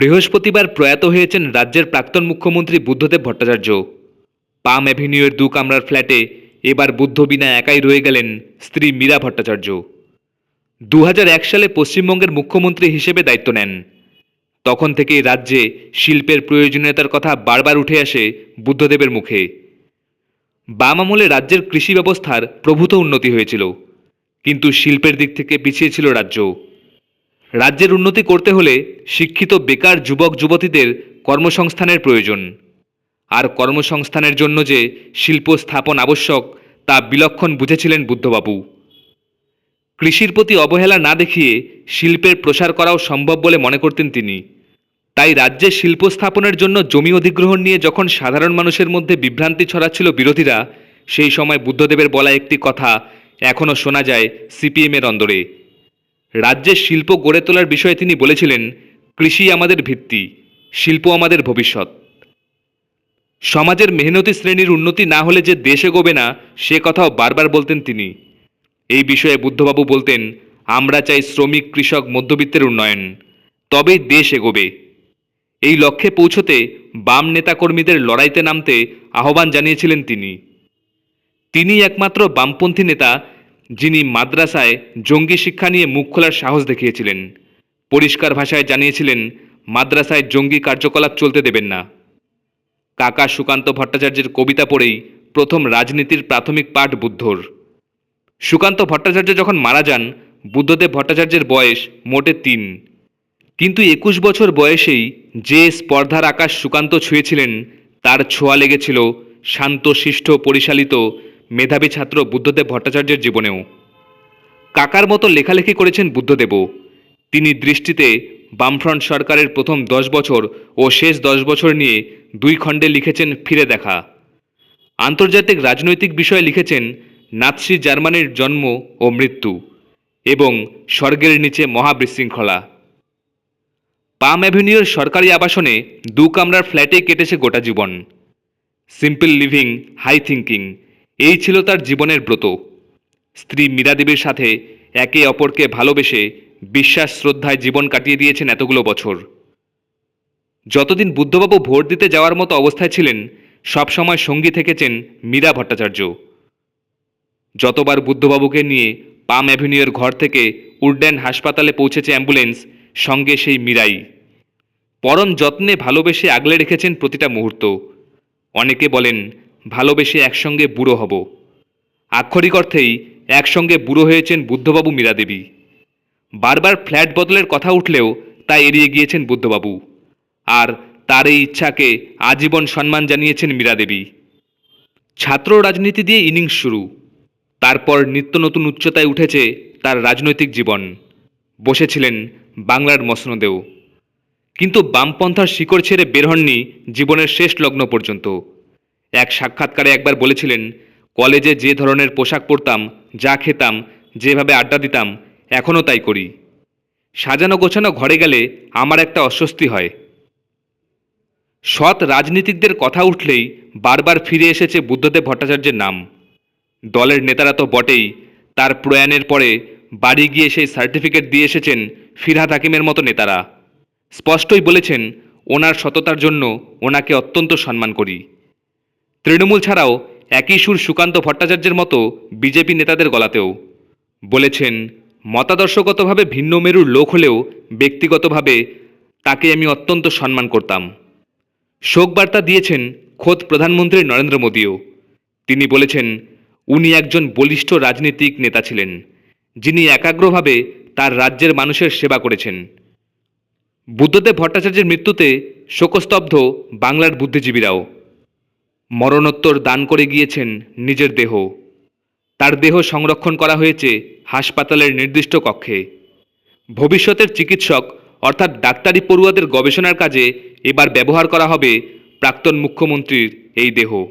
বৃহস্পতিবার প্রয়াত হয়েছেন রাজ্যের প্রাক্তন মুখ্যমন্ত্রী বুদ্ধদেব ভট্টাচার্য। পাম অ্যাভিনিউয়ের দু কামরার ফ্ল্যাটে এবার বুদ্ধ বিনা একাই রয়ে গেলেন স্ত্রী মীরা ভট্টাচার্য। দু হাজার এক সালে পশ্চিমবঙ্গের মুখ্যমন্ত্রী হিসেবে দায়িত্ব নেন। তখন থেকেই রাজ্যে শিল্পের প্রয়োজনীয়তার কথা বারবার উঠে আসে বুদ্ধদেবের মুখে। বাম আমলে রাজ্যের কৃষি ব্যবস্থার প্রভূত উন্নতি হয়েছিল। কিন্তু শিল্পের দিক থেকে পিছিয়ে ছিল রাজ্য। রাজ্যের উন্নতি করতে হলে শিক্ষিত বেকার যুবক যুবতীদের কর্মসংস্থানের প্রয়োজন। আর কর্মসংস্থানের জন্য যে শিল্প স্থাপন আবশ্যক, তা বিলক্ষণ বুঝেছিলেন বুদ্ধবাবু। কৃষির প্রতি অবহেলা না দেখিয়ে শিল্পের প্রসার করাও সম্ভব বলে মনে করতেন তিনি। তাই রাজ্যে শিল্প স্থাপনের জন্য জমি অধিগ্রহণ নিয়ে যখন সাধারণ মানুষের মধ্যে বিভ্রান্তি ছড়াচ্ছিল বিরোধীরা, সেই সময় বুদ্ধদেবের বলা একটি কথা এখনও শোনা যায় সিপিএমের অন্দরে। রাজ্যে শিল্প গড়ে তোলার বিষয়ে তিনি বলেছিলেন, কৃষি আমাদের ভিত্তি, শিল্প আমাদের ভবিষ্যৎ। সমাজের মেহনতি শ্রেণির উন্নতি না হলে যে দেশ এগোবে না, সে কথাও বারবার বলতেন তিনি। এই বিষয়ে বুদ্ধবাবু বলতেন, আমরা চাই শ্রমিক, কৃষক, মধ্যবিত্তের উন্নয়ন। তবেই দেশ এগোবে। এই লক্ষ্যে পৌঁছতে বাম নেতাকর্মীদের লড়াইতে নামতে আহ্বান জানিয়েছিলেন তিনি। তিনি একমাত্র বামপন্থী নেতা যিনি মাদ্রাসায় জঙ্গি শিক্ষা নিয়ে মুখ খোলার সাহস দেখিয়েছিলেন। পরিষ্কার ভাষায় জানিয়েছিলেন, মাদ্রাসায় জঙ্গি কার্যকলাপ চলতে দেবেন না। কাকা সুকান্ত ভট্টাচার্যের কবিতা পড়েই প্রথম রাজনীতির প্রাথমিক পাঠ বুদ্ধর। সুকান্ত ভট্টাচার্য যখন মারা যান, বুদ্ধদেব ভট্টাচার্যের বয়স মোটে তিন। কিন্তু একুশ বছর বয়সেই যে স্পর্ধার আকাশ সুকান্ত ছুঁয়েছিলেন, তার ছোঁয়া লেগেছিল শান্ত শিষ্ট পরিচালিত মেধাবী ছাত্র বুদ্ধদেব ভট্টাচার্যের জীবনেও। কাকার মতো লেখালেখি করেছেন বুদ্ধদেবও। তিনি দৃষ্টিতে বামফ্রন্ট সরকারের প্রথম দশ বছর ও শেষ দশ বছর নিয়ে দুই খণ্ডে লিখেছেন ফিরে দেখা। আন্তর্জাতিক রাজনৈতিক বিষয়ে লিখেছেন, নাৎসি জার্মানির জন্ম ও মৃত্যু এবং স্বর্গের নিচে মহাবিশৃঙ্খলা। পাম অ্যাভিনিউর সরকারি আবাসনে দু কামরার ফ্ল্যাটে কেটেছে গোটা জীবন। সিম্পল লিভিং, হাই থিঙ্কিং এই ছিল তার জীবনের ব্রত। স্ত্রী মীরা দেবীর সাথে একে অপরকে ভালোবেসে বিশ্বাস শ্রদ্ধায় জীবন কাটিয়ে দিয়েছেন এতগুলো বছর। যতদিন বুদ্ধবাবু ভোট দিতে যাওয়ার মতো অবস্থায় ছিলেন, সবসময় সঙ্গী থেকেছেন মীরা ভট্টাচার্য। যতবার বুদ্ধবাবুকে নিয়ে পাম অ্যাভিনিউয়ের ঘর থেকে উড্ডেন হাসপাতালে পৌঁছেছে অ্যাম্বুলেন্স, সঙ্গে সেই মীরাই। পরম যত্নে ভালোবেসে আগলে রেখেছেন প্রতিটা মুহূর্ত। অনেকে বলেন ভালোবেসে একসঙ্গে বুড়ো হব। আক্ষরিক অর্থেই একসঙ্গে বুড়ো হয়েছেন বুদ্ধবাবু মীরাদেবী। বারবার ফ্ল্যাট বদলের কথা উঠলেও তা এড়িয়ে গিয়েছেন বুদ্ধবাবু। আর তার এই ইচ্ছাকে আজীবন সম্মান জানিয়েছেন মীরাদেবী। ছাত্র রাজনীতি দিয়ে ইনিংস শুরু। তারপর নিত্য নতুন উচ্চতায় উঠেছে তার রাজনৈতিক জীবন। বসেছিলেন বাংলার মসনদেও। কিন্তু বামপন্থার শিকড় ছেড়ে বের হননি জীবনের শেষ লগ্ন পর্যন্ত। এক সাক্ষাৎকারে একবার বলেছিলেন, কলেজে যে ধরনের পোশাক পরতাম, যা খেতাম, যেভাবে আড্ডা দিতাম, এখনও তাই করি। সাজানো গোছানো ঘরে গেলে আমার একটা অস্বস্তি হয়। সৎ রাজনীতিকদের কথা উঠলেই বারবার ফিরে এসেছে বুদ্ধদেব ভট্টাচার্যের নাম। দলের নেতারা তো বটেই, তার প্রয়াণের পরে বাড়ি গিয়ে সেই সার্টিফিকেট দিয়ে এসেছেন ফিরহাদ হাকিমের মতো নেতারা। স্পষ্টই বলেছেন, ওনার সততার জন্য ওনাকে অত্যন্ত সম্মান করি। তৃণমূল ছাড়াও একই সুর সুকান্ত ভট্টাচার্যের মতো বিজেপি নেতাদের গলাতেও। বলেছেন, মতাদর্শগতভাবে ভিন্ন মেরুর লোক হলেও ব্যক্তিগতভাবে তাকে আমি অত্যন্ত সম্মান করতাম। শোকবার্তা দিয়েছেন খোদ প্রধানমন্ত্রী নরেন্দ্র মোদীও। তিনি বলেছেন, উনি একজন বলিষ্ঠ রাজনীতিক নেতা ছিলেন, যিনি একাগ্রভাবে তার রাজ্যের মানুষের সেবা করেছেন। বুদ্ধদেব ভট্টাচার্যের মৃত্যুতে শোকস্তব্ধ বাংলার বুদ্ধিজীবীরাও। মরণোত্তর দান করে গিয়েছেন নিজের দেহ। তার দেহ সংরক্ষণ করা হয়েছে হাসপাতালের নির্দিষ্ট কক্ষে। ভবিষ্যতের চিকিৎসক, অর্থাৎ ডাক্তারি পড়ুয়াদের গবেষণার কাজে এবার ব্যবহার করা হবে প্রাক্তন মুখ্যমন্ত্রীর এই দেহ।